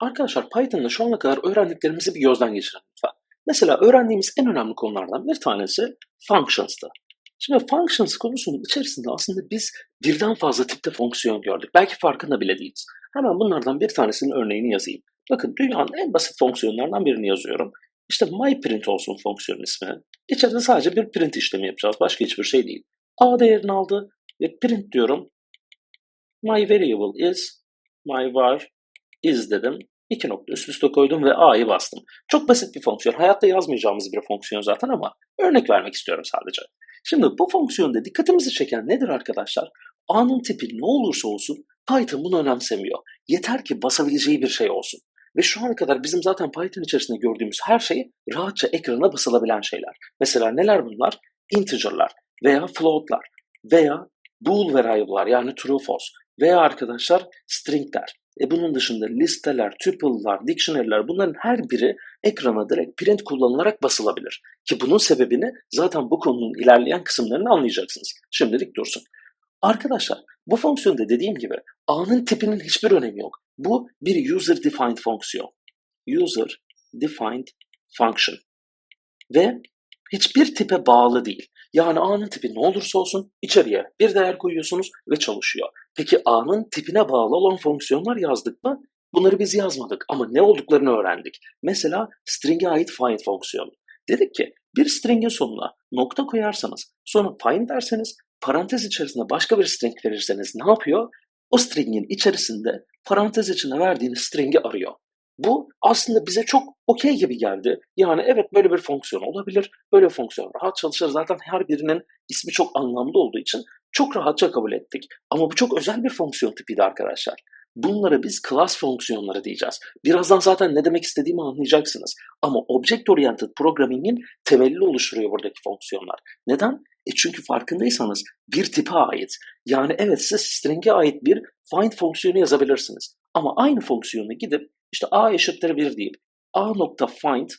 Arkadaşlar Python'da şu ana kadar öğrendiklerimizi bir gözden geçirelim lütfen. Mesela öğrendiğimiz en önemli konulardan bir tanesi functions'tı. Şimdi functions konusunun içerisinde aslında biz birden fazla tipte fonksiyon gördük. Belki farkında bile değiliz. Hemen bunlardan bir tanesinin örneğini yazayım. Bakın dünyanın en basit fonksiyonlarından birini yazıyorum. İşte myPrint olsun fonksiyonun ismi. İçeride sadece bir print işlemi yapacağız. Başka hiçbir şey değil. A değerini aldı ve print diyorum. My variable is my var is dedim. İki nokta üst üste koydum ve A'yı bastım. Çok basit bir fonksiyon. Hayatta yazmayacağımız bir fonksiyon zaten ama örnek vermek istiyorum sadece. Şimdi bu fonksiyonda dikkatimizi çeken nedir arkadaşlar? A'nın tipi ne olursa olsun Python bunu önemsemiyor. Yeter ki basabileceği bir şey olsun. Ve şu ana kadar bizim zaten Python içerisinde gördüğümüz her şey rahatça ekrana basılabilen şeyler. Mesela neler bunlar? Integer'lar veya float'lar veya bool variable'lar yani true false veya arkadaşlar string'ler. E bunun dışında listeler, tuple'lar, dictionary'ler bunların her biri ekrana direkt print kullanılarak basılabilir. Ki bunun sebebini zaten bu konunun ilerleyen kısımlarını anlayacaksınız. Şimdilik dursun. Arkadaşlar bu fonksiyonda dediğim gibi A'nın tipinin hiçbir önemi yok. Bu bir user defined fonksiyon. User defined function. Ve hiçbir tipe bağlı değil. Yani A'nın tipi ne olursa olsun içeriye bir değer koyuyorsunuz ve çalışıyor. Peki A'nın tipine bağlı olan fonksiyonlar yazdık mı? Bunları biz yazmadık ama ne olduklarını öğrendik. Mesela string'e ait find fonksiyonu. Dedik ki bir string'in sonuna nokta koyarsanız sonra find derseniz parantez içerisinde başka bir string verirseniz ne yapıyor? O string'in içerisinde parantez içine verdiğiniz string'i arıyor. Bu aslında bize çok okey gibi geldi. Yani evet böyle bir fonksiyon olabilir. Böyle bir fonksiyon rahat çalışır. Zaten her birinin ismi çok anlamlı olduğu için çok rahatça kabul ettik. Ama bu çok özel bir fonksiyon tipiydi arkadaşlar. Bunlara biz class fonksiyonları diyeceğiz. Birazdan zaten ne demek istediğimi anlayacaksınız. Ama object oriented programming'in temelini oluşturuyor buradaki fonksiyonlar. Neden? E çünkü farkındaysanız bir tipe ait. Yani evet siz string'e ait bir find fonksiyonu yazabilirsiniz. Ama aynı fonksiyonu gidip işte a eşittir 1 deyip a nokta find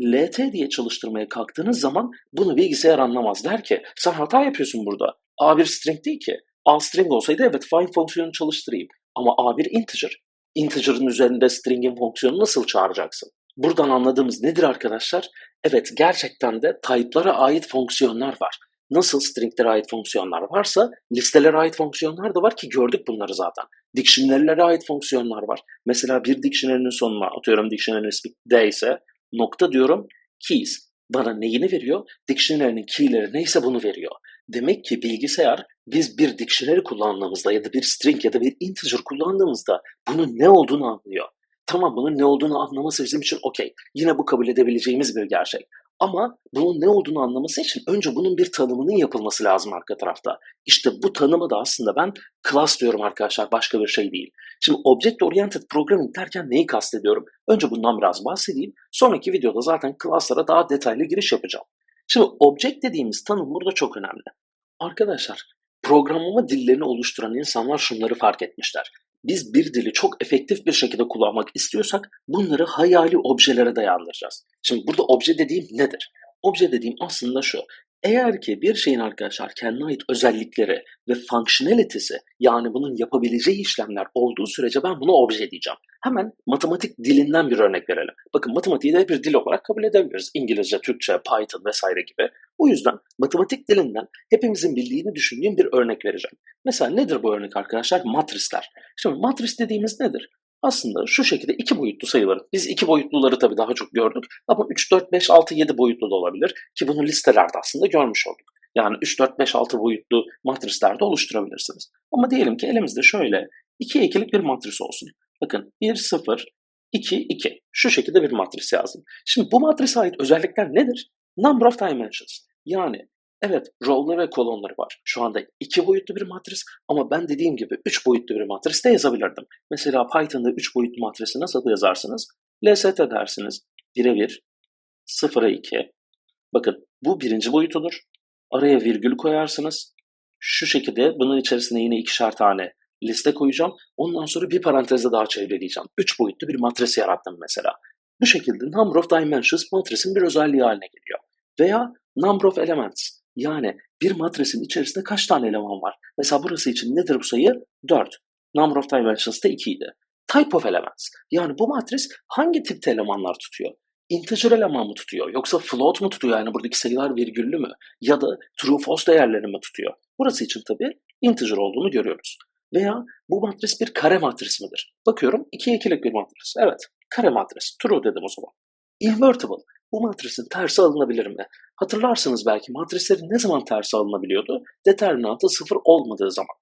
lt diye çalıştırmaya kalktığınız zaman bunu bilgisayar anlamaz. Der ki sen hata yapıyorsun burada. A bir string değil ki. a string olsaydı evet find fonksiyonu çalıştırayım. Ama a bir integer. Integer'ın üzerinde string'in fonksiyonu nasıl çağıracaksın? Buradan anladığımız nedir arkadaşlar? Evet gerçekten de type'lara ait fonksiyonlar var. Nasıl stringlere ait fonksiyonlar varsa listelere ait fonksiyonlar da var ki gördük bunları zaten. Dictionary'lere ait fonksiyonlar var. Mesela bir dictionary'nin sonuna atıyorum dictionary'nin D ise nokta diyorum keys. Bana neyini veriyor? Dictionary'nin key'leri neyse bunu veriyor. Demek ki bilgisayar biz bir dictionary kullandığımızda ya da bir string ya da bir integer kullandığımızda bunun ne olduğunu anlıyor. Tamam bunun ne olduğunu anlaması bizim için okey. Yine bu kabul edebileceğimiz bir gerçek. Ama bunun ne olduğunu anlaması için önce bunun bir tanımının yapılması lazım arka tarafta. İşte bu tanımı da aslında ben class diyorum arkadaşlar başka bir şey değil. Şimdi Object Oriented Programming derken neyi kastediyorum? Önce bundan biraz bahsedeyim. Sonraki videoda zaten class'lara daha detaylı giriş yapacağım. Şimdi Object dediğimiz tanım burada çok önemli. Arkadaşlar programlama dillerini oluşturan insanlar şunları fark etmişler. Biz bir dili çok efektif bir şekilde kullanmak istiyorsak bunları hayali objelere dayandıracağız. Şimdi burada obje dediğim nedir? Obje dediğim aslında şu. Eğer ki bir şeyin arkadaşlar kendine ait özellikleri ve functionality'si yani bunun yapabileceği işlemler olduğu sürece ben bunu obje diyeceğim. Hemen matematik dilinden bir örnek verelim. Bakın matematiği de bir dil olarak kabul edebiliriz. İngilizce, Türkçe, Python vesaire gibi. O yüzden matematik dilinden hepimizin bildiğini düşündüğüm bir örnek vereceğim. Mesela nedir bu örnek arkadaşlar? Matrisler. Şimdi matris dediğimiz nedir? Aslında şu şekilde iki boyutlu sayıları, biz iki boyutluları tabii daha çok gördük ama 3, 4, 5, 6, 7 boyutlu da olabilir ki bunu listelerde aslında görmüş olduk. Yani 3, 4, 5, 6 boyutlu matrislerde oluşturabilirsiniz. Ama diyelim ki elimizde şöyle 2 ikilik bir matris olsun. Bakın 1, 0, 2, 2. Şu şekilde bir matris yazdım. Şimdi bu matrise ait özellikler nedir? Number of dimensions. Yani Evet, row'ları ve kolonları var. Şu anda iki boyutlu bir matris ama ben dediğim gibi üç boyutlu bir matris de yazabilirdim. Mesela Python'da üç boyutlu matrisi nasıl yazarsınız? LST dersiniz. 1'e 1, 0'a 2. Bakın bu birinci boyutudur. Araya virgül koyarsınız. Şu şekilde bunun içerisine yine ikişer tane liste koyacağım. Ondan sonra bir parantezde daha çevreleyeceğim. Üç boyutlu bir matris yarattım mesela. Bu şekilde number of dimensions matrisin bir özelliği haline geliyor. Veya number of elements. Yani bir matrisin içerisinde kaç tane eleman var? Mesela burası için nedir bu sayı? 4. Number of dimensions da 2 idi. type of elements. Yani bu matris hangi tipte elemanlar tutuyor? Integer eleman mı tutuyor? Yoksa float mu tutuyor? Yani buradaki sayılar virgüllü mü? Ya da true false değerlerini mi tutuyor? Burası için tabii integer olduğunu görüyoruz. Veya bu matris bir kare matris midir? Bakıyorum 2 ikilik bir matris. Evet, kare matris. True dedim o zaman. Invertible. Bu matrisin tersi alınabilir mi? Hatırlarsınız belki matrislerin ne zaman tersi alınabiliyordu? Determinantı sıfır olmadığı zaman.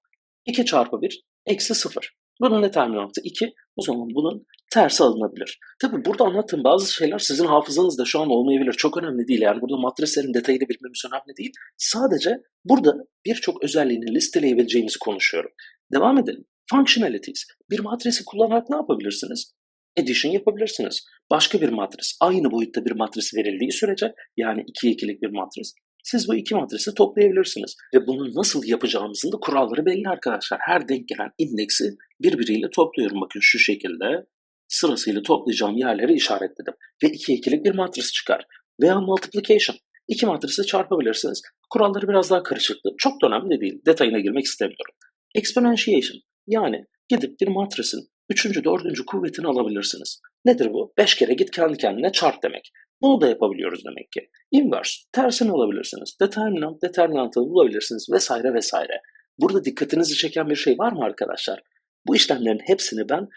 2 çarpı 1 eksi 0. Bunun determinantı 2. O zaman bunun tersi alınabilir. Tabi burada anlattığım bazı şeyler sizin hafızanızda şu an olmayabilir. Çok önemli değil. Yani burada matrislerin detayını bilmemiz önemli değil. Sadece burada birçok özelliğini listeleyebileceğimizi konuşuyorum. Devam edelim. Functionalities. Bir matrisi kullanarak ne yapabilirsiniz? Addition yapabilirsiniz. Başka bir matris, aynı boyutta bir matris verildiği sürece yani 2'ye 2'lik bir matris siz bu iki matrisi toplayabilirsiniz. Ve bunu nasıl yapacağımızın da kuralları belli arkadaşlar. Her denk gelen indeksi birbiriyle topluyorum. Bakın şu şekilde sırasıyla toplayacağım yerleri işaretledim. Ve 2'ye 2'lik bir matris çıkar. Veya multiplication. İki matrisi çarpabilirsiniz. Kuralları biraz daha karışıktı. Çok da önemli değil. Detayına girmek istemiyorum. Exponentiation. Yani gidip bir matrisin üçüncü, dördüncü kuvvetini alabilirsiniz. Nedir bu? Beş kere git kendi kendine çarp demek. Bunu da yapabiliyoruz demek ki. Inverse, tersini alabilirsiniz. Determinant, determinantı bulabilirsiniz vesaire vesaire. Burada dikkatinizi çeken bir şey var mı arkadaşlar? Bu işlemlerin hepsini ben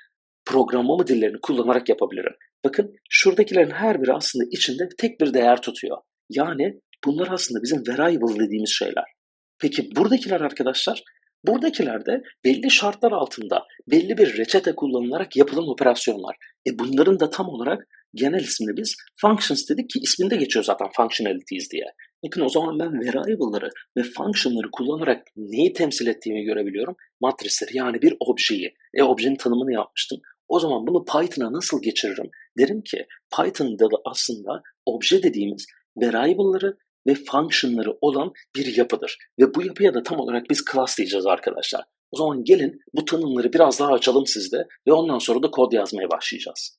programlama dillerini kullanarak yapabilirim. Bakın şuradakilerin her biri aslında içinde tek bir değer tutuyor. Yani bunlar aslında bizim variable dediğimiz şeyler. Peki buradakiler arkadaşlar Buradakilerde belli şartlar altında belli bir reçete kullanılarak yapılan operasyonlar. E bunların da tam olarak genel ismini biz functions dedik ki isminde geçiyor zaten functionalities diye. Bakın o zaman ben variable'ları ve function'ları kullanarak neyi temsil ettiğimi görebiliyorum? Matrisleri yani bir objeyi. E objenin tanımını yapmıştım. O zaman bunu Python'a nasıl geçiririm? Derim ki Python'da da aslında obje dediğimiz variable'ları ve function'ları olan bir yapıdır. Ve bu yapıya da tam olarak biz class diyeceğiz arkadaşlar. O zaman gelin bu tanımları biraz daha açalım sizde ve ondan sonra da kod yazmaya başlayacağız.